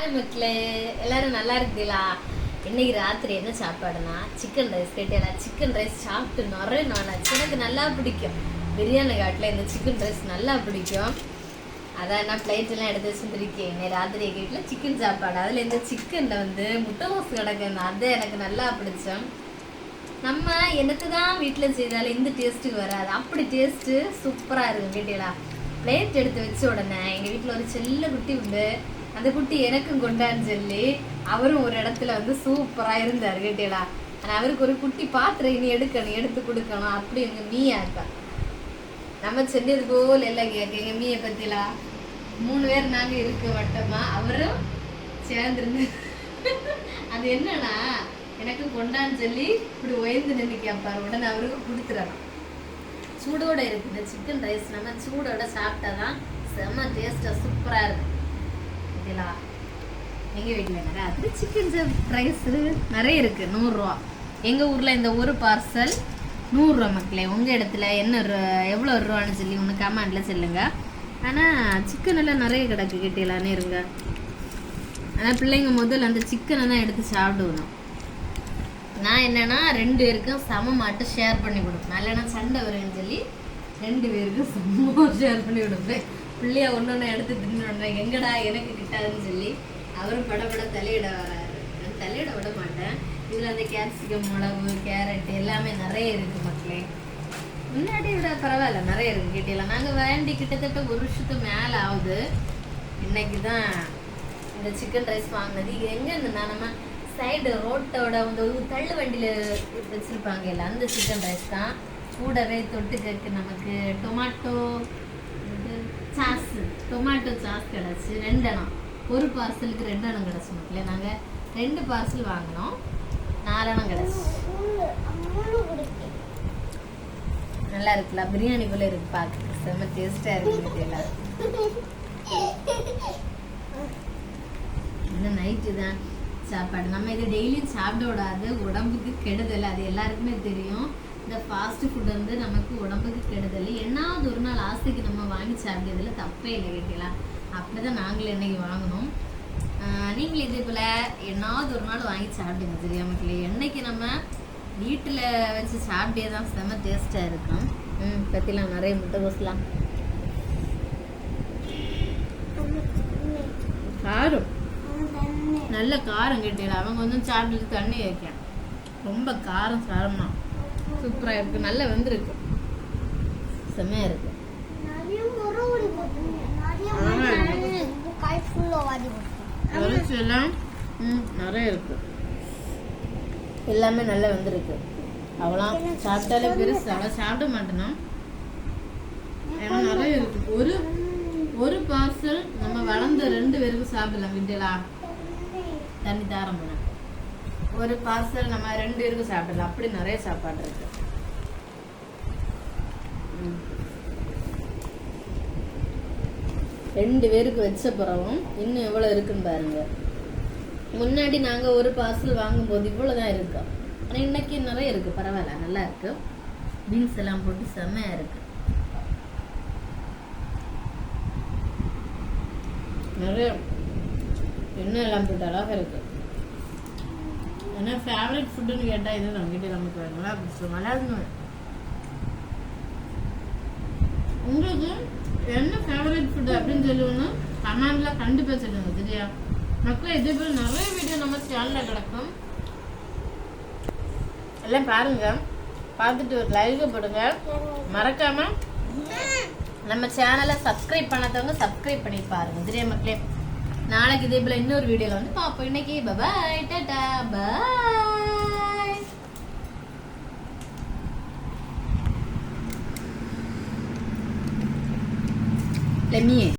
Hi மக்களே. எல்லாரும் நல்லா இருக்குங்களா? இன்னைக்கு ராத்திரி என்ன சாப்பாடுனா சிக்கன் ரைஸ் கேட்டேன் சிக்கன் ரைஸ் சாப்பிட்டு நிறைய நானாச்சு எனக்கு நல்லா பிடிக்கும். பிரியாணி காட்டில் இந்த சிக்கன் ரைஸ் நல்லா பிடிக்கும். அதான் நான் plate எல்லாம் எடுத்து வச்சுருக்கேன் இன்னைக்கு ராத்திரி எங்கள் வீட்டில் சிக்கன் சாப்பாடு. அதில் இந்த சிக்கனில் வந்து முட்டைகோஸ் கிடக்குன்னு அது எனக்கு நல்லா பிடிச்சோம். நம்ம எனக்கு தான் வீட்டில் செய்தாலும் இந்த டேஸ்ட்டுக்கு வராது. அப்படி டேஸ்ட்டு சூப்பராக இருக்கும் கேட்டீங்களா? பிளேட் எடுத்து வச்ச உடனே எங்கள் வீட்டில் ஒரு செல்ல குட்டி உண்டு. அந்த குட்டி எனக்கும் கொண்டான்னு சொல்லி அவரும் ஒரு இடத்துல வந்து சூப்பரா இருந்தார் கேட்டீங்களா? ஆனால் அவருக்கு ஒரு குட்டி பாத்திரம் இனி எடுக்கணும் எடுத்து கொடுக்கணும் அப்படி எங்க மீயா இருக்கா நம்ம சொன்னது போல் எல்லாம் கேட்க எங்க மீயை பத்திலா? மூணு பேர் நாங்க இருக்க வட்டமா? அவரும் சேர்ந்துருந்து. அது என்னன்னா எனக்கு கொண்டான்னு சொல்லி இப்படி உயர்ந்து நின்று கேட்பார் உடனே அவருக்கு கொடுத்துடலாம். சூடோட இருக்குது சிக்கன் ரைஸ் நம்ம சூடோட சாப்பிட்டா தான் செம்ம டேஸ்ட்டாக சூப்பராக இருக்கும். எங்கள் வீட்டில் நிறைய அது சிக்கன் ப்ரைஸு நிறைய இருக்குது நூறுரூவா. எங்கள் ஊரில் இந்த ஒரு பார்சல் நூறுரூவா மக்களே உங்கள் இடத்துல என்ன ரூ- எவ்வளோ ரூபான்னு சொல்லி ஒன்று கமெண்டில் சொல்லுங்க. ஆனால் சிக்கன் எல்லாம் நிறைய கிடக்கு கேட்டீங்களானே இருங்க. ஆனால் பிள்ளைங்க முதல்ல அந்த சிக்கனை தான் எடுத்து சாப்பிடுவோம் நான் என்னன்னா ரெண்டு பேருக்கும் சமமாட்டு ஷேர் பண்ணி கொடுப்பேன். இல்லைன்னா சண்டை வரும்னு சொல்லி ரெண்டு பேருக்கும் சமமாக ஷேர் பண்ணி கொடுப்பேன். பிள்ளையா ஒன்று ஒன்று எடுத்து தின்னு எங்கடா எனக்கு கிட்டாதுன்னு சொல்லி அவரும் படபட தலையிட வராரு. நான் தலையிட விட மாட்டேன். இதில் அந்த கேப்சிகம் மிளகு கேரட் எல்லாமே நிறைய இருக்குது மக்களே. முன்னாடி விட பரவாயில்ல நிறைய இருக்கு கேட்டீங்களா நாங்கள் வேண்டி கிட்டத்தட்ட ஒரு வருஷத்துக்கு மேலே ஆகுது. இன்னைக்கு தான் இந்த சிக்கன் ரைஸ் வாங்கினது. இது எங்கே இருந்துன்னா நம்ம சைடு ரோட்டோட அந்த ஒரு தள்ளு வண்டியில் வச்சுருப்பாங்க இல்லை அந்த சிக்கன் ரைஸ் தான். கூடவே தொட்டுக்கக்கு நமக்கு டொமாட்டோ இது சாஸ் டொமாட்டோ சாஸ் கிடச்சி ரெண்டெண்ணம். ஒரு பார்சலுக்கு ரெண்டெண்ணம் கிடச்சி இல்லை நாங்கள் ரெண்டு பார்சல் வாங்கினோம். நாலணம் கிடச்சி. நல்லா இருக்குல்ல? பிரியாணி போல இருக்கு பார்க்க செம்ம டேஸ்டாக இருக்கு எல்லாம். இந்த நைட்டு தான் சாப்பாடு. நம்ம இதை டெய்லியும் சாப்பிட விடாது. உடம்புக்கு கெடுதல். அது எல்லாருக்குமே தெரியும். இந்த ஃபாஸ்ட் ஃபுட் வந்து நமக்கு உடம்புக்கு கெடுதல். என்னாவது ஒரு நாள் ஆசைக்கு நம்ம வாங்கி சாப்பிட்டதில் தப்பே இல்லை கேட்கலாம் அப்படிதான் நாங்களும் இன்றைக்கி வாங்கினோம். ஆஹ் நீங்களும் இதே போல என்னாவது ஒரு நாள் வாங்கி சாப்பிடுங்க சரியா மக்களே என்னைக்கு நம்ம வீட்டில் வச்சு சாப்பிட்டே தான் செம்ம டேஸ்ட்டாக இருக்கும். ம் பற்றிலாம் நிறைய முட்டைகோஸ்லாம். காரம். நல்ல காரம் கேட்டீங்களா? அவங்க வந்து சாப்பிட்டுட்டு தண்ணி வைக்கேன் ரொம்ப காரம் சாரமாக சூப்பராக இருக்கு. நல்லா வெந்திருக்கு. செம்மையாக இருக்கு. எல்லாம் நிறைய இருக்கு. எல்லாமே நல்லா வெந்திருக்கு. அவ்வளோ. சாப்பிட்டாலே பெருசு. அவ்வளோ சாப்பிட மாட்டேனா? ஏன்னா நிறைய இருக்கு. ஒரு ஒரு பார்சல் நம்ம வளர்ந்த ரெண்டு பேருக்கு சாப்பிடலாம். விட்டலா தண்ணி தாரம் போனேன் ஒரு பார்சல் நம்ம ரெண்டு பேருக்கு சாப்பிடலாம். அப்படி நிறைய சாப்பாடு இருக்கு ம். ரெண்டு பேருக்கு வச்ச பிறகும் இன்னும் எவ்வளோ இருக்குன்னு பாருங்க. முன்னாடி நாங்கள் ஒரு பார்சல் வாங்கும்போது இவ்வளோ தான் இருக்கோம் ஆனால் இன்னைக்கு நிறைய இருக்கு. பரவாயில்ல நல்லா இருக்கு. பீன்ஸ் எல்லாம் போட்டு செம்மையாக இருக்கு. நிறைய எண்ணெய் எல்லாம் போட்டு அழகாக இருக்கு. ஏன்னா ஃபேவரட் ஃபுட்டுன்னு கேட்டால் இது நம்மகிட்ட நமக்கு நல்லா பிடிச்சிரும் நல்லா இருக்கும் உங்களுக்கு? என்ன ஃபேவரட் ஃபுட் அப்படின்னு சொல்லுவோம்னா கமெண்ட்ல கண்டிப்பாக சொல்லுங்க சரியா? மக்கள் இதே போல் நிறைய வீடியோ நம்ம சேனலில் கிடக்கும். எல்லாம் பாருங்க. பார்த்துட்டு ஒரு லைக் போடுங்க. மறக்காம நம்ம சேனலை சப்ஸ்கிரைப் பண்ணாதவங்க சப்ஸ்கிரைப் பண்ணி பாருங்க சரியா மக்களே? நாளைக்கு இதே போல் இன்னொரு வீடியோவில் வந்து பார்ப்போம். இன்னைக்கு பபாய் டாடா பாய் নিয়ে